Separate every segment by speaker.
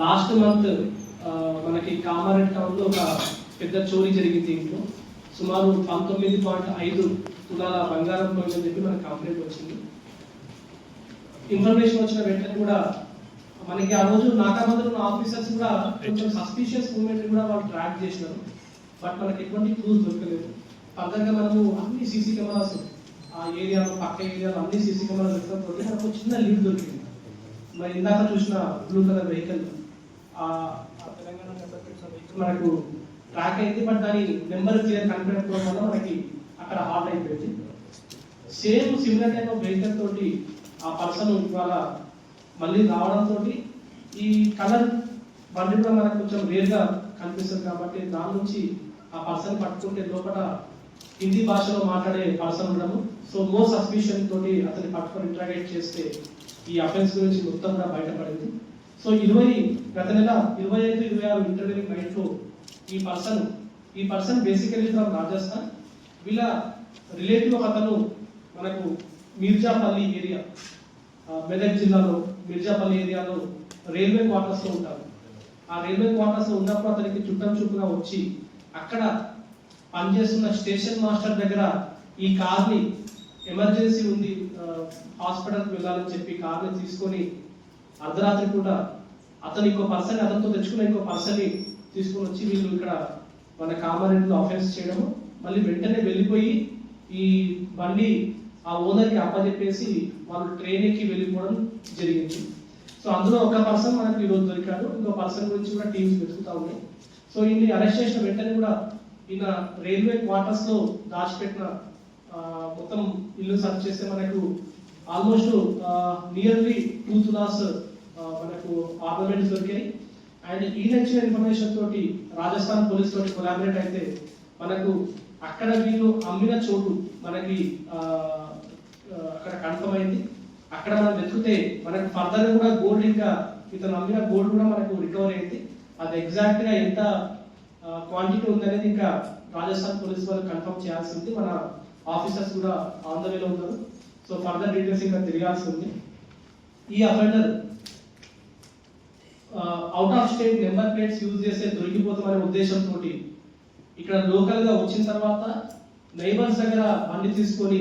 Speaker 1: Last month మనకి కామారెడ్డి టౌన్లో ఒక పెద్ద చోరీ జరిగింది ఇంట్లో. సుమారు పంతొమ్మిది పాయింట్ ఐదు తులాల బంగారం పోయిందని చెప్పి మనకి కంప్లైంట్ వచ్చింది. ఇన్ఫర్మేషన్ వచ్చిన వెంటనే కూడా మనకి ఆ రోజు నాకామందులో ఉన్న ఆఫీసర్స్ కూడా కొంచెం సస్పిషియస్ మూమెంట్ కూడా వాళ్ళు ట్రాక్ చేసినారు. బట్ మనకి ఎటువంటి క్లూస్ దొరకలేదు. ఫర్దర్గా మనము అన్ని సీసీ కెమెరాస్ ఆ ఏరియాలో పక్క ఏరియాలో అన్ని సీసీ కెమెరాలు దొరకడంతో మనకు చిన్న లీడ్ దొరికింది. మరి ఇందాక చూసిన బ్లూ కలర్ వెహికల్ ఆ తెలంగాణ వెహికల్ మనకు ట్రాక్ అయింది బట్ దాని నెంబర్ క్లియర్ కనిపెట్టడం వల్ల మనకి అక్కడ హాల్ట్ అయిపోయింది. Same similar type of vehicle తోటి ఆ పర్సన్ ఇవాళ మళ్ళీ రావడంతో ఈ కలర్ బండి కూడా మనకు కొంచెం రేర్గా కనిపిస్తుంది కాబట్టి దాని నుంచి ఆ పర్సన్ పట్టుకుంటే లోపల హిందీ భాషలో మాట్లాడే పర్సన్ ఉండడము సో మోర్ సస్పిషన్ తోటి అతన్ని పట్టుకొని ఇంట్రాగేట్ చేస్తే ఈ అఫెన్స్ గురించి మొత్తం కూడా బయటపడింది. సో ఇరవై గత నెల ఇరవై ఐదు ఇరవై ఆరు ఇంటర్వ్యూయింగ్ నైట్లో ఈ పర్సన్ ఈ పర్సన్ బేసికలీ ఫ్రమ్ రాజస్థాన్. వీళ్ళ రిలేటివ్ ఒక అతను మనకు మీర్జాపల్లి ఏరియా మెదక్ జిల్లాలో మిర్జాపల్లి ఏరియాలో రైల్వే క్వార్టర్స్లో ఉంటారు. ఆ రైల్వే క్వార్టర్స్లో ఉన్నప్పుడు అతనికి చుట్టం చూపుగా వచ్చి అక్కడ పనిచేస్తున్న స్టేషన్ మాస్టర్ దగ్గర ఈ కార్ని ఎమర్జెన్సీ ఉంది హాస్పిటల్కి వెళ్ళాలని చెప్పి కార్ని తీసుకొని అర్ధరాత్రి పూట అతను ఇంకో పర్సన్ అతనితో తెచ్చుకున్న ఇంకో పర్సన్ని తీసుకొని వచ్చి వీళ్ళు ఇక్కడ మన కామారెడ్డిలో అఫెన్స్ చేయడము. మళ్ళీ వెంటనే వెళ్ళిపోయి ఈ బండి ఆ ఓనర్కి అప్పచెప్పేసి వాళ్ళు ట్రైన్ ఎక్కి వెళ్ళిపోవడం జరిగింది. సో అందులో ఒక పర్సన్ మనకు ఈరోజు దొరికాడు. ఇంకో పర్సన్ గురించి కూడా టీమ్స్ వెతుకుతా ఉన్నాయి. సో ఈయన్ని అరెస్ట్ చేసిన వెంటనే కూడా ఈయన రైల్వే క్వార్టర్స్లో దాచిపెట్టిన మొత్తం ఇల్లు సర్చ్ చేస్తే మనకు ఆల్మోస్ట్ నియర్లీ టూ తులాస్ మనకు ఆర్నమెంట్స్ దొరికాయి. అండ్ ఈ నచ్చిన ఇన్ఫర్మేషన్ తోటి రాజస్థాన్ పోలీస్ తోటి కొలాబరేట్ అయితే మనకు అక్కడ వీళ్ళు అమ్మిన చోటు మనకి అక్కడ కన్ఫర్మ్ అయింది అక్కడ మనం వెతికితే మనకు ఫర్దర్ కూడా గోల్డ్ ఇంకా ఇతను అమ్మిన గోల్డ్ కూడా మనకు రికవర్ అయింది. అది ఎగ్జాక్ట్గా ఎంత క్వాంటిటీ ఉందనేది ఇంకా రాజస్థాన్ పోలీస్ వాళ్ళు కన్ఫర్మ్ చేయాల్సి ఉంది మన ఆఫీసర్స్ కూడా ఆన్ ద వేలో ఉన్నారు. సో ఫర్దర్ డీటెయిల్స్ ఇంకా తెలియాల్సి ఉంది. ఈ offender out of state number plates use చేస్తే దొరికిపోతామనే ఉద్దేశంతో ఇక్కడ లోకల్గా వచ్చిన తర్వాత నైబర్స్ దగ్గర బండి తీసుకొని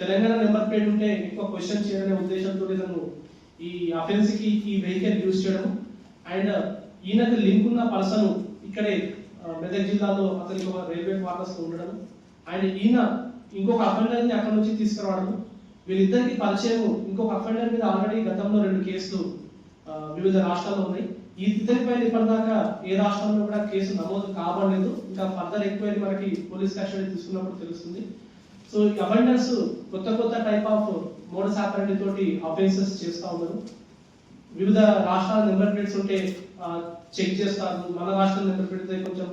Speaker 1: తెలంగాణ నెంబర్ ప్లేట్ ఉంటే ఎక్కువ క్వశ్చన్ చేయాలనే ఉద్దేశంతో ఇతను ఈ అఫెన్స్కి ఈ వెహికల్ యూజ్ చేయడం అండ్ ఈయనకు లింక్ ఉన్న పర్సన్ ఇక్కడే మెదక్ జిల్లాలో అతనికి ఒక రైల్వే క్వార్టర్స్లో ఉండడం అండ్ ఈయన ఇంకొక అఫెండర్ని అక్కడ నుంచి తీసుకురావడం వీళ్ళిద్దరికి పరిచయం ఇంకొక అఫెండర్ మీద ఆల్రెడీ గతంలో రెండు కేసులు వివిధ రాష్ట్రాల్లో ఉన్నాయి. ఈ ఇద్దరిపైన ఇప్పటిదాకా ఏ రాష్ట్రంలో కూడా కేసు నమోదు కాబడలేదు. ఇంకా ఫర్దర్ ఎంక్వైరీ మనకి పోలీస్ కస్టడీ తీసుకున్నప్పుడు తెలుస్తుంది. సో ఈ అఫెండర్స్ కొత్త కొత్త టైప్ ఆఫ్ మోడస్ ఆపరేటి తోటి అఫెన్సెస్ చేస్తూ ఉన్నారు. వివిధ రాష్ట్రాల నెంబర్ ప్లేట్స్ ఉంటే చెక్ చేస్తారు. మన రాష్ట్రం నెంబర్ పెడితే కొంచెం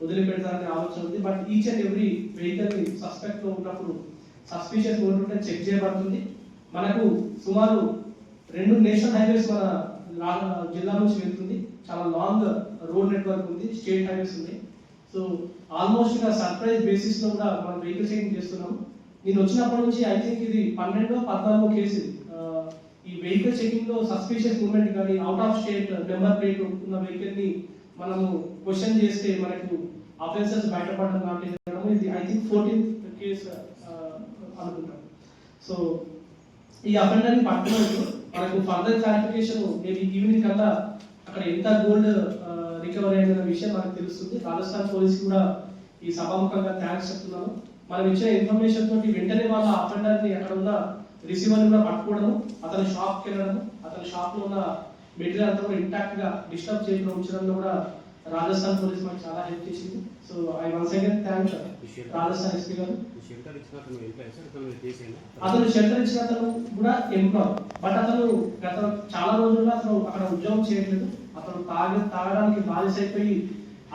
Speaker 1: వదిలిపెడతారనే ఆలోచన ఉంది. బట్ ఈచ్ అండ్ ఎవ్రీ వెహికల్ని సస్పెక్ట్లో ఉన్నప్పుడు సస్పిషియస్ ఉంటే చెక్ చేయబడుతుంది. మనకు సుమారు రెండు నేషనల్ హైవేస్ మన జిల్లా నుంచి వెళ్తుంది. చాలా లాంగ్ రోడ్ నెట్వర్క్ ఉంది స్టేట్ హైవేస్ ఉంది. సో ఆల్మోస్ట్ ఇంకా సర్ప్రైజ్ బేసిస్లో కూడా మనం వెహికల్ చెకింగ్ చేస్తున్నాం నేను వచ్చినప్పటి నుంచి ఐ థింక్ ఇది పన్నెండో పద్నాలుగో కేసు ఈ వెహికల్ చెకింగ్లో సస్పిషియస్ మూమెంట్ కానీ out of state number plate ఉన్న వెహికల్ని మనము క్వశ్చన్ చేస్తే మనకు అఫెన్సెస్ బయటపడడం లాంటిది ఇది ఐ థింక్ ఫోర్టీన్త్ కేసు అనుకుంటాను సో ఈ అఫెండర్ని పట్టుకున్నప్పుడు మనకు ఫర్దర్ క్లారిఫికేషన్ మేబీ ఈవినింగ్ కల్లా అక్కడ ఎంత గోల్డ్ రికవరీ అయిన విషయం మనకు తెలుస్తుంది. రాజస్థాన్ పోలీస్ కూడా ఈ సభాముఖంగా థ్యాంక్స్ చెప్తున్నాను. మనం ఇచ్చిన ఇన్ఫర్మేషన్ తోటి వెంటనే వాళ్ళ అఫెండర్ని అక్కడ ఉన్న రిసీవర్ కూడా పట్టుకోవడము అతని షాప్కి వెళ్ళడము అతని షాప్లో ఉన్న మెటీరియల్ అంతా కూడా ఇంటాక్ట్గా డిస్టర్బ్ చేయకుండా ఉంచడంలో కూడా రాజస్థాన్ పోలీస్ మనకు చాలా హెల్ప్ చేసింది. So I once again thanks Rajasthan SP garu.
Speaker 2: అతను
Speaker 1: షెల్టర్ ఇచ్చిన అతను కూడా ఎంప్లాయ్. బట్ అతను గత చాలా రోజులుగా అతను అక్కడ ఉద్యోగం చేయట్లేదు. అతను తాగి తాగడానికి బానిస అయిపోయి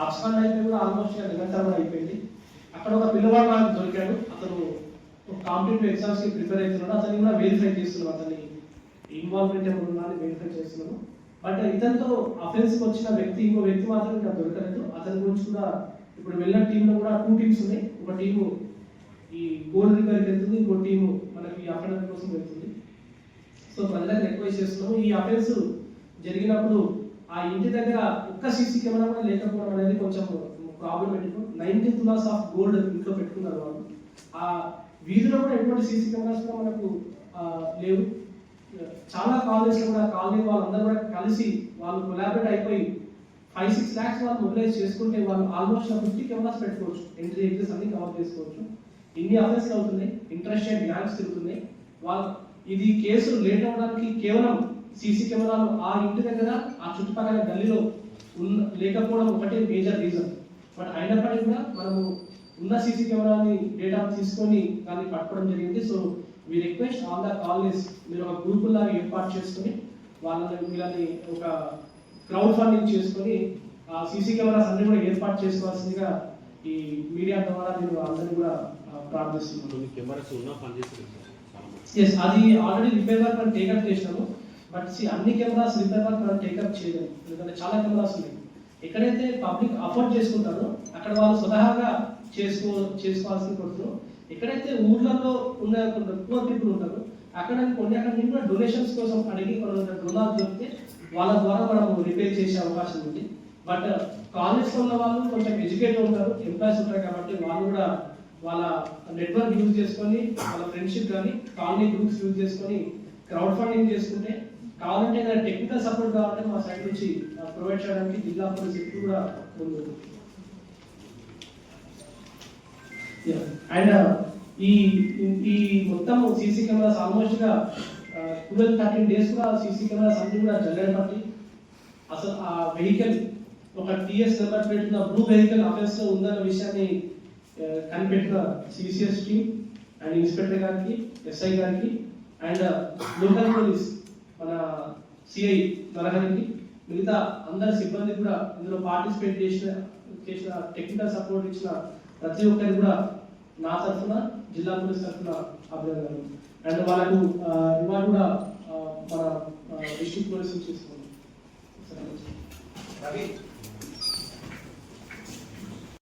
Speaker 1: అబ్స్కాండ్ అయిపోయి కూడా ఆల్మోస్ట్ నిరంతరం అయిపోయింది. అక్కడ ఒక పిల్లవాడు నాకు దొరికాడు. అతను కాంపిటేటివ్ ఎగ్జామ్స్కి ప్రిపేర్ అవుతున్నాడు. అతన్ని కూడా వెరిఫై చేస్తున్నాం. అతని ఇన్వాల్వ్మెంట్ ఏమైనా వెరిఫై చేస్తున్నాము బట్ ఇతనితో అఫెన్స్ వచ్చిన వ్యక్తి ఇంకో వ్యక్తి మాత్రం ఇంకా దొరకలేదు అతని గురించి కూడా ఇప్పుడు వెళ్ళిన టీంలో కూడా టూ టీమ్స్ ఉన్నాయి. ఒక టీము ఈ గోల్డ్ రిపేర్కి వెళ్తుంది ఇంకో టీము మనకి అఫెన్స్ కోసం వెళ్తుంది. సో ప్రజలకు రిక్వెస్ట్ చేస్తున్నాము ఈ అఫెన్స్ జరిగినప్పుడు ఆ ఇంటి దగ్గర ఒక్క సీసీ కెమెరా కూడా లేకపోవడం అనేది కొంచెం ప్రాబ్లం పెట్టుకుని నైన్టీ తులాస్ ఆఫ్ గోల్డ్ ఇంట్లో పెట్టుకున్నారు వాళ్ళు. ఆ వీధిలో కూడా ఎటువంటి సీసీ కెమెరాస్ కూడా మనకు లేవు. చాలా కాలేజ్లో కూడా కాలనీ వాళ్ళందరూ కూడా కలిసి వాళ్ళు కొలాబరేట్ అయిపోయి ఫైవ్ సిక్స్ ల్యాక్స్ వాళ్ళు మొబిలైజ్ చేసుకుంటే వాళ్ళు ఆల్మోస్ట్ ఫిఫ్టీ కెమెరాస్ పెట్టుకోవచ్చు. ఎంట్రీ ఎగ్జామ్స్ అన్ని కవర్ చేసుకోవచ్చు. ఇన్ని అఫెన్స్ అవుతున్నాయి. ఇంట్రెస్ట్ రేట్ గ్యాంగ్స్ తిరుగుతున్నాయి. వాళ్ళు ఇది కేసు లేట్ అవ్వడానికి కేవలం సీసీ కెమెరాలు ఆ ఇంటి దగ్గర ఆ చుట్టుపక్కల గల్లీలో ఉన్న లేకపోవడం ఒకటి మేజర్ రీజన్ బట్ అయినప్పటికీ కూడా మనము ఉన్న సీసీ కెమెరాని డేటా తీసుకొని దాన్ని పట్టుకోవడం జరిగింది. సో మీ రిక్వెస్ట్ ఆల్ ద కాలనీస్ మీరు ఒక గ్రూప్ లాగా ఏర్పాటు చేసుకొని వాళ్ళని వీళ్ళని ఒక క్రౌడ్ ఫండింగ్ చేసుకొని ఆ సీసీ కెమెరాస్ అన్ని కూడా ఏర్పాటు చేసుకోవాల్సిందిగా ఈ మీడియా ద్వారా నేను అందరినీ కూడా ప్రార్థిస్తున్నాను.
Speaker 2: కెమెరాస్ ఉన్నా
Speaker 1: ఎస్ అది ఆల్రెడీ రిపేర్ వర్క్ మనం టేకప్ చేసినాము. బట్ సి అన్ని కెమెరాస్ రిపేర్ వర్క్ మనం టేకప్ చేయలేము. ఎందుకంటే చాలా కెమెరాస్ ఉన్నాయి. ఎక్కడైతే పబ్లిక్ అఫోర్డ్ చేసుకుంటారో అక్కడ వాళ్ళు స్వతహాగా చేసుకో చేసుకోవాల్సిన పడుతున్నారు ఎక్కడైతే ఊర్లలో ఉన్న కొంత పూర్ పీపుల్ ఉంటారు అక్కడ కొన్ని అక్కడ నుంచి కూడా డొనేషన్స్ కోసం అడిగి కొంత రుణాలు దొరికితే వాళ్ళ ద్వారా మనం రిపేర్ చేసే అవకాశం ఉంది. బట్ కాలేజ్లో uh, ఉన్న వాళ్ళు కొంచెం ఎడ్యుకేట్ ఉంటారు ఎంప్లాయీస్ ఉంటారు కాబట్టి వాళ్ళు కూడా వాళ్ళ నెట్వర్క్ యూజ్ చేసుకొని వాళ్ళ ఫ్రెండ్షిప్ కానీ కాలనీ గ్రూప్స్ యూజ్ చేసుకొని క్రౌడ్ ఫండింగ్ చేసుకుంటే కావాలంటే టెక్నికల్ సపోర్ట్ కావాలంటే మా సైడ్ నుంచి uh, ప్రొవైడ్ చేయడానికి జిల్లా పోలీస్ కూడా ముందు అండ్ uh, ఈ ఈ మొత్తం సీసీ కెమెరాస్ ఆల్మోస్ట్గా ట్వెల్వ్ థర్టీన్ డేస్ కూడా సీసీ కెమెరాస్ అన్ని కూడా జల్లెడ పట్టి అసలు ఆ వెహికల్ ఒక TS number plate blue vehicle ఆఫీస్లో ఉందన్న విషయాన్ని uh, కనిపెట్టిన సిసిఎస్ టీమ్ అండ్ ఇన్స్పెక్టర్ గారికి ఎస్ఐ గారికి అండ్ లోకల్ పోలీస్ మన సిఐ నరహరికి మిగతా అందరి సిబ్బంది కూడా ఇందులో పార్టిసిపేట్ చేసిన చేసిన టెక్నికల్ సపోర్ట్ ఇచ్చిన ప్రతి ఒక్కరికి కూడా నా తరఫున జిల్లా పోలీస్ తరఫున అభినందనలు. అండ్ వాళ్ళకు రివార్డ్ కూడా మన డిస్ట్రిక్ట్ పోలీస్ నుంచి ఇస్తున్నాం
Speaker 3: రవి.